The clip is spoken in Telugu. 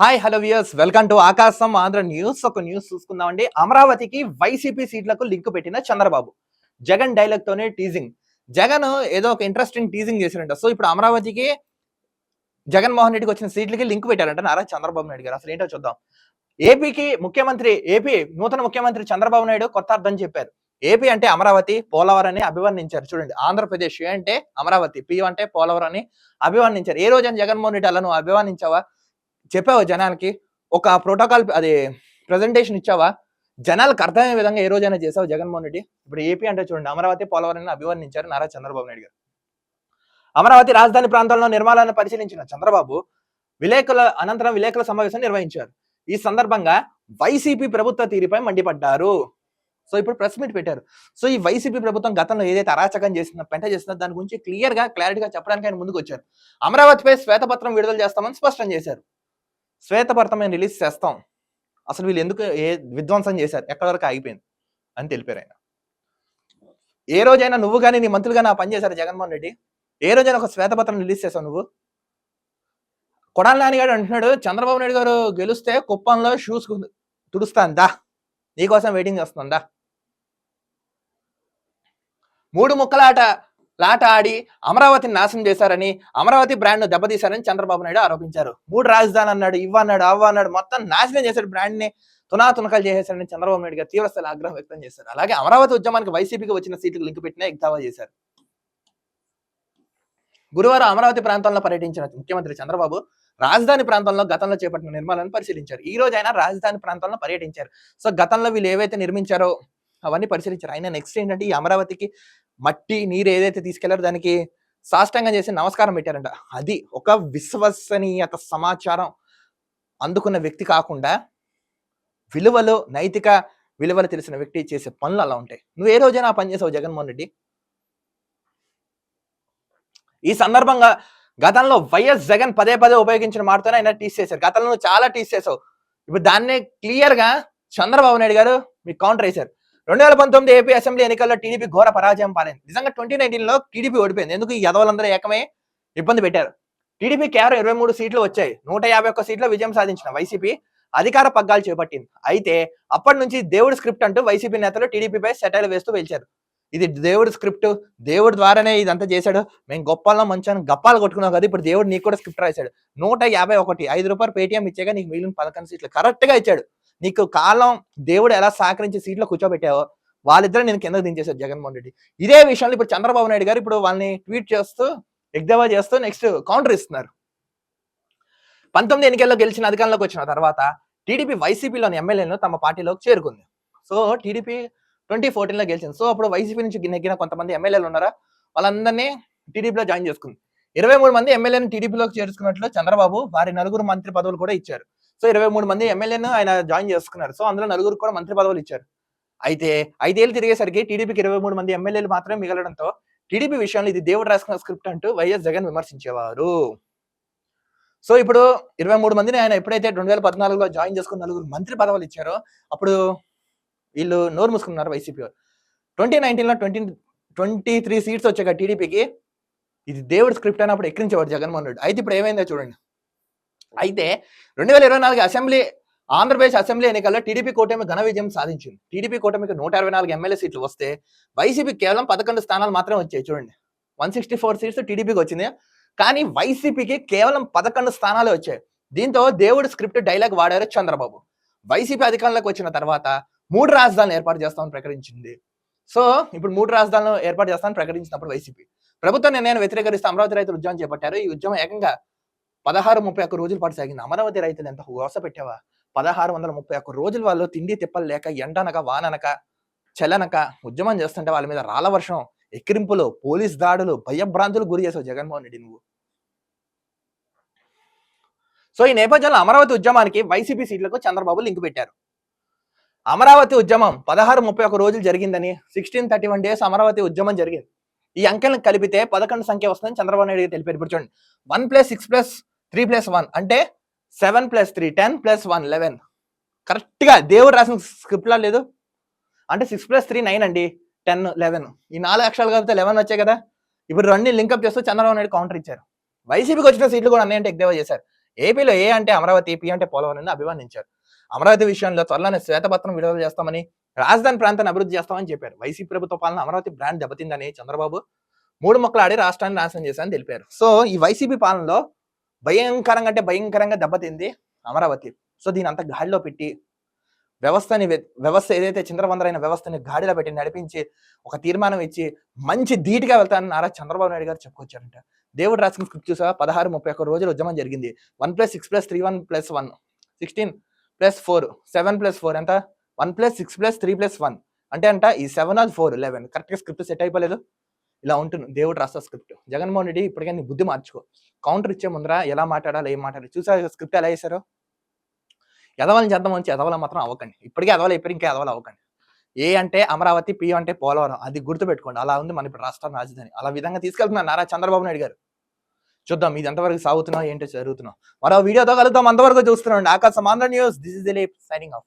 Hi hello viewers welcome to Akasam Andhra news ఒక న్యూస్ చూసుకుందామండి. అమరావతికి వైసీపీ సీట్లకు లింక్ పెట్టిన చంద్రబాబు. జగన్ డైలాగ్ తోనే టీజింగ్ జగన్ ఏదో ఒక ఇంట్రెస్టింగ్ టీజింగ్ చేశారంట సో ఇప్పుడు అమరావతికి జగన్మోహన్ రెడ్డికి వచ్చిన సీట్లకి లింక్ పెట్టారంట నారా చంద్రబాబు నాయుడు గారు. అసలు ఏంటో చూద్దాం. ఏపీకి ముఖ్యమంత్రి ఏపీ నూతన ముఖ్యమంత్రి చంద్రబాబు నాయుడు కొత్త అర్థం చెప్పారు. ఏపీ అంటే అమరావతి పోలవరం అని అభివర్ణించారు. చూడండి ఆంధ్రప్రదేశ్ ఏ అంటే అమరావతి పి అంటే పోలవరం అని అభివర్ణించారు. ఏ రోజైనా జగన్మోహన్ రెడ్డి అలా నువ్వు అభివర్ణించావా? చెప్పావా జనాలకి? ఒక ప్రోటోకాల్ అది ప్రజెంటేషన్ ఇచ్చావా? జనాలకు అర్థమయ్యే విధంగా ఏ రోజైనా చేసావు జగన్మోహన్ రెడ్డి? ఇప్పుడు ఏపీ అంటే చూడండి అమరావతి పోలవరం అభివర్ణించారు నారా చంద్రబాబు నాయుడు గారు. అమరావతి రాజధాని ప్రాంతంలో నిర్మాణాలను పరిశీలించిన చంద్రబాబు విలేకరుల అనంతరం విలేకరుల సమావేశం నిర్వహించారు. ఈ సందర్భంగా వైసీపీ ప్రభుత్వ తీరుపై మండిపడ్డారు. సో ఇప్పుడు ప్రెస్ మీట్ పెట్టారు. సో ఈ వైసీపీ ప్రభుత్వం గతంలో ఏదైతే అరాచకం చేసిందో పెంట చేసిందో దాని గురించి క్లియర్గా క్లారిటీగా చెప్పడానికి ఆయన ముందుకు వచ్చారు అమరావతిపై శ్వేతపత్రం విడుదల చేస్తామని స్పష్టం చేశారు. శ్వేతపత్రం మేము రిలీజ్ చేస్తాం. అసలు వీళ్ళు ఎందుకు ఏ విధ్వంసం చేశారు? ఎక్కడి వరకు ఆగిపోయింది? అని తెలిపారు ఆయన. ఏ రోజైనా నువ్వు కానీ నీ మంత్రులు కానీ ఆ పని చేశారు జగన్మోహన్ రెడ్డి? ఏ రోజైనా ఒక శ్వేతపత్రం రిలీజ్ చేసావు నువ్వు? కొడాల నానిగాడు అంటున్నాడు చంద్రబాబు నాయుడు గారు గెలిస్తే కుప్పంలో షూస్ తుడుస్తాందా నీకోసం వెయిటింగ్ చేస్తుందా మూడు ముక్కలాట లాట ఆడి అమరావతిని నాశనం చేశారని అమరావతి బ్రాండ్ను దెబ్బతీశారని చంద్రబాబు నాయుడు ఆరోపించారు. మూడు రాజధాని అన్నాడు ఇవ్వన్నాడు అన్నాడు మొత్తం నాశనం చేశాడు బ్రాండ్ని తునా చేసేశారని చంద్రబాబు నాయుడు గారు తీవ్రస్థాయి ఆగ్రహం వ్యక్తం చేశారు. అలాగే అమరావతి ఉద్యమానికి వైసీపీకి వచ్చిన సీట్లు లింక్ పెట్టిన ఎగ్దావా చేశారు. గురువారం అమరావతి ప్రాంతంలో పర్యటించిన ముఖ్యమంత్రి చంద్రబాబు రాజధాని ప్రాంతంలో గతంలో చేపట్టిన నిర్మాణాలను పరిశీలించారు. ఈ రోజు ఆయన రాజధాని ప్రాంతంలో పర్యటించారు. సో గతంలో వీళ్ళు ఏవైతే నిర్మించారో అవన్నీ పరిశీలించారు. ఆయన నెక్స్ట్ ఏంటంటే ఈ అమరావతికి మట్టి నీరు ఏదైతే తీసుకెళ్ళారో దానికి సాష్టంగా చేసి నమస్కారం పెట్టారంట. అది ఒక విశ్వసనీయత సమాచారం అందుకున్న వ్యక్తి కాకుండా విలువలు నైతిక విలువలు తెలిసిన వ్యక్తి చేసే పనులు అలా ఉంటాయి. నువ్వు ఏ రోజైనా పని చేసావు జగన్మోహన్ రెడ్డి? ఈ సందర్భంగా గతంలో వైఎస్ జగన్ పదే పదే ఉపయోగించిన మాటతోనే ఆయన టీస్ చేశారు. గతంలో చాలా టీస్ చేసావు. ఇప్పుడు దాన్నే క్లియర్గా చంద్రబాబు నాయుడు గారు మీకు కౌంటర్ వేశారు. రెండు వేల పంతొమ్మిది ఏపీ అసెంబ్లీ ఎన్నికల్లో టీడీపీ ఘోర పరాజయం పాలైంది. నిజంగా ట్వంటీ నైన్టీన్లో టీడీపీ ఓడిపోయింది. ఎందుకు? ఈ యదవులందరూ ఏకమే ఇబ్బంది పెట్టారు. టీడీపీ కేవలం ఇరవై మూడు సీట్లు వచ్చాయి. నూట యాభై ఒక్క సీట్లో విజయం సాధించిన వైసీపీ అధికార పగ్గాలు చేపట్టింది. అయితే అప్పటి నుంచి దేవుడి స్క్రిప్ట్ అంటూ వైసీపీ నేతలు టీడీపీపై సెటైల్ వేస్తూ పిలిచారు ఇది దేవుడి స్క్రిప్ట్. దేవుడి ద్వారానే ఇదంతా చేశాడు. మేము గొప్పల్లో మంచాను గప్పాలు కొట్టుకున్నాం కదా. ఇప్పుడు దేవుడు నీకు కూడా స్క్రిప్ట్ రాశాడు. నూట యాభై ఒకటి. ఐదు రూపాయలు పేటీఎం ఇచ్చాక నీకు మిగిలిన పదకొండు సీట్లు కరెక్ట్గా ఇచ్చాడు. నీకు కాలం దేవుడు ఎలా సహకరించి సీట్లో కూర్చోబెట్టావో వాళ్ళిద్దరు నేను కిందకు దించేశారు జగన్మోహన్ రెడ్డి. ఇదే విషయంలో ఇప్పుడు చంద్రబాబు నాయుడు గారు ఇప్పుడు వాళ్ళని ట్వీట్ చేస్తూ ఎగ్దవా చేస్తూ నెక్స్ట్ కౌంటర్ ఇస్తున్నారు. పంతొమ్మిది ఎన్నికల్లో గెలిచిన అధికారంలోకి వచ్చిన తర్వాత టీడీపీ వైసీపీలోని ఎమ్మెల్యేలను తమ పార్టీలోకి చేరుకుంది. సో టీడీపీ ట్వంటీ ఫోర్టీన్లో గెలిచింది. సో అప్పుడు వైసీపీ నుంచి నెగ్గిన కొంతమంది ఎమ్మెల్యేలు ఉన్నారా? వాళ్ళందరినీ టీడీపీలో జాయిన్ చేసుకుంది. ఇరవై మూడు మంది ఎమ్మెల్యేని టీడీపీలోకి చేర్చుకున్నట్లు చంద్రబాబు వారి నలుగురు మంత్రి పదవులు కూడా ఇచ్చారు. సో ఇరవై మూడు మంది ఎమ్మెల్యేను ఆయన జాయిన్ చేసుకున్నారు. సో అందులో నలుగురు కూడా మంత్రి పదవులు ఇచ్చారు. అయితే ఐదేళ్ళు తిరిగేసరికి టీడీపీకి ఇరవై మూడు మంది ఎమ్మెల్యేలు మాత్రమే మిగలడంతో టీడీపీ విషయంలో ఇది దేవుడు రాసుకున్న స్క్రిప్ట్ అంటూ వైఎస్ జగన్ విమర్శించేవారు. సో ఇప్పుడు ఇరవై మూడు మందిని ఆయన ఎప్పుడైతే రెండు వేల పద్నాలుగులో జాయిన్ చేసుకున్న నలుగురు మంత్రి పదవులు ఇచ్చారో అప్పుడు వీళ్ళు నోరు మూసుకున్నారు వైసీపీ ట్వంటీ నైన్టీన్లో ట్వంటీ ట్వంటీ త్రీ సీట్స్ వచ్చాక టీడీపీకి ఇది దేవుడి స్క్రిప్ట్ అయినప్పుడు ఎక్కించేవాడు జగన్మోహన్ రెడ్డి. అయితే ఇప్పుడు ఏమైందో చూడండి. అయితే రెండు వేల ఇరవై నాలుగు అసెంబ్లీ ఆంధ్రప్రదేశ్ అసెంబ్లీ ఎన్నికల్లో టీడీపీ కూటమి ఘన విజయం సాధించింది. టీడీపీ కూటమికి నూట ఇరవై నాలుగు ఎమ్మెల్యే సీట్లు వస్తే వైసీపీ కేవలం పదకొండు స్థానాలు మాత్రమే వచ్చాయి చూడండి. వన్ సిక్స్టీ ఫోర్ సీట్స్ టీడీపీకి వచ్చింది. కానీ వైసీపీకి కేవలం పదకొండు స్థానాలు వచ్చాయి. దీంతో దేవుడు స్క్రిప్ట్ డైలాగ్ వాడారు చంద్రబాబు. వైసీపీ అధికారంలోకి వచ్చిన తర్వాత మూడు రాజధానులు ఏర్పాటు చేస్తామని ప్రకటించింది. సో ఇప్పుడు మూడు రాజధానులు ఏర్పాటు చేస్తామని ప్రకటించినప్పుడు వైసీపీ. ప్రభుత్వ నిర్ణయాన్ని వ్యతిరేకరిస్తూ అమరావతి రైతులు ఉద్యమం చేపట్టారు. ఈ ఉద్యమం ఏకంగా పదహారు ముప్పై ఒక్క రోజుల పాటు సాగింది. అమరావతి రైతులు ఎంత గోస పెట్టావా? పదహారు వందల ముప్పై ఒక్క రోజులు వాళ్ళు తిండి తిప్పలు లేక ఎండనక వాననక చల్లనక ఉద్యమం చేస్తుంటే వాళ్ళ మీద రాళ్ళ వర్షం ఎక్కిరింపులు పోలీస్ దాడులు భయభ్రాంతులు గురి చేసావు జగన్మోహన్ రెడ్డి నువ్వు. సో ఈ నేపథ్యంలో అమరావతి ఉద్యమానికి వైసీపీ సీట్లకు చంద్రబాబు లింక్ పెట్టారు. అమరావతి ఉద్యమం పదహారు ముప్పై ఒక్క రోజులు జరిగిందని sixteen thirty one days Amaravati ఉద్యమం జరిగింది. ఈ అంకెలను కలిపితే పదకొండు సంఖ్య వస్తుందని చంద్రబాబు నాయుడు తెలిపారు. ఇప్పుడు చూడండి. One plus six plus three plus one అంటే seven plus three ten plus one eleven. కరెక్ట్గా దేవుడు రాసిన స్క్రిప్ట్లో లేదు. అంటే సిక్స్ ప్లస్ త్రీ నైన్ అండి. Ten eleven. ఈ నాలుగు అక్షరాలు కలిపితే లెవెన్ వచ్చాయి కదా. ఇప్పుడు రెండు లింకప్ చేస్తూ చంద్రబాబు నాయుడు కౌంటర్ ఇచ్చారు. వైసీపీకి వచ్చిన సీట్లు కూడా అన్నీ అంటే ఎగ్దేవా చేశారు. ఏపీలో ఏ అంటే అమరావతి ఏపీ అంటే పోలవరం అని అభివర్ణించారు. అమరావతి విషయంలో త్వరలోనే శ్వేతపత్రం విడుదల చేస్తామని రాజధాని ప్రాంతాన్ని అభివృద్ధి చేస్తామని చెప్పారు. వైసీపీ ప్రభుత్వ పాలన అమరావతి బ్రాండ్ దెబ్బతిందని చంద్రబాబు మూడు మొక్కలు ఆడి రాష్ట్రాన్ని నాశనం చేశారని తెలిపారు. సో ఈ వైసీపీ పాలనలో భయంకరంగా అంటే భయంకరంగా దెబ్బతింది అమరావతి. సో దీని అంతా గాడిలో పెట్టి వ్యవస్థని వ్యవస్థ ఏదైతే చింద్రవందరైన వ్యవస్థని గాడిలో పెట్టి నడిపించి ఒక తీర్మానం ఇచ్చి మంచి ధీటుగా వెళ్తానని నారా చంద్రబాబు నాయుడు గారు చెప్పుకొచ్చారంట. దేవుడు రాసిన స్క్రిప్ట్ చూసా పదహారు ముప్పై ఒక్క రోజులు ఉద్యమం జరిగింది. One plus six plus three one plus one. Sixteen plus four seven plus four ఎంత? One plus six plus three plus one. అంటే అంట ఈ సెవెన్ ఆర్ ఫోర్ లెవెన్. కరెక్ట్గా స్క్రిప్ట్ సెట్ అయిపోలేదు? ఇలా ఉంటుంది దేవుడు రాస్తా స్క్రిప్ట్. జగన్మోహన్ రెడ్డి ఇప్పటికైనా నీ బుద్ధి మార్చుకో. కౌంటర్ ఇచ్చే ముందర ఎలా మాట్లాడాలి ఏం మాట్లాడాలి చూసారు స్క్రిప్ట్ ఎలా చేశారో? ఎదవలని చేద్దాం వచ్చి ఎదవల మాత్రం అవ్వకండి. ఇప్పటికే ఎదవలు అయిపోయి ఇంకా ఎదవలు అవ్వకండి. ఏ అంటే అమరావతి పి అంటే పోలవరం. అది గుర్తుపెట్టుకోండి. అలా ఉంది మన ఇప్పుడు రాష్ట్ర రాజధాని. అలా విధంగా తీసుకెళ్తున్నారు నారా చంద్రబాబు నాయుడు గారు. చూద్దాం ఇది ఎంతవరకు సాగుతున్నాం ఏంటో జరుగుతున్నాం మరో వీడియోతో కలుద్దాం. అంతవరకు చూస్తున్నాం. Akasam Andhra news. This is Dileep signing off.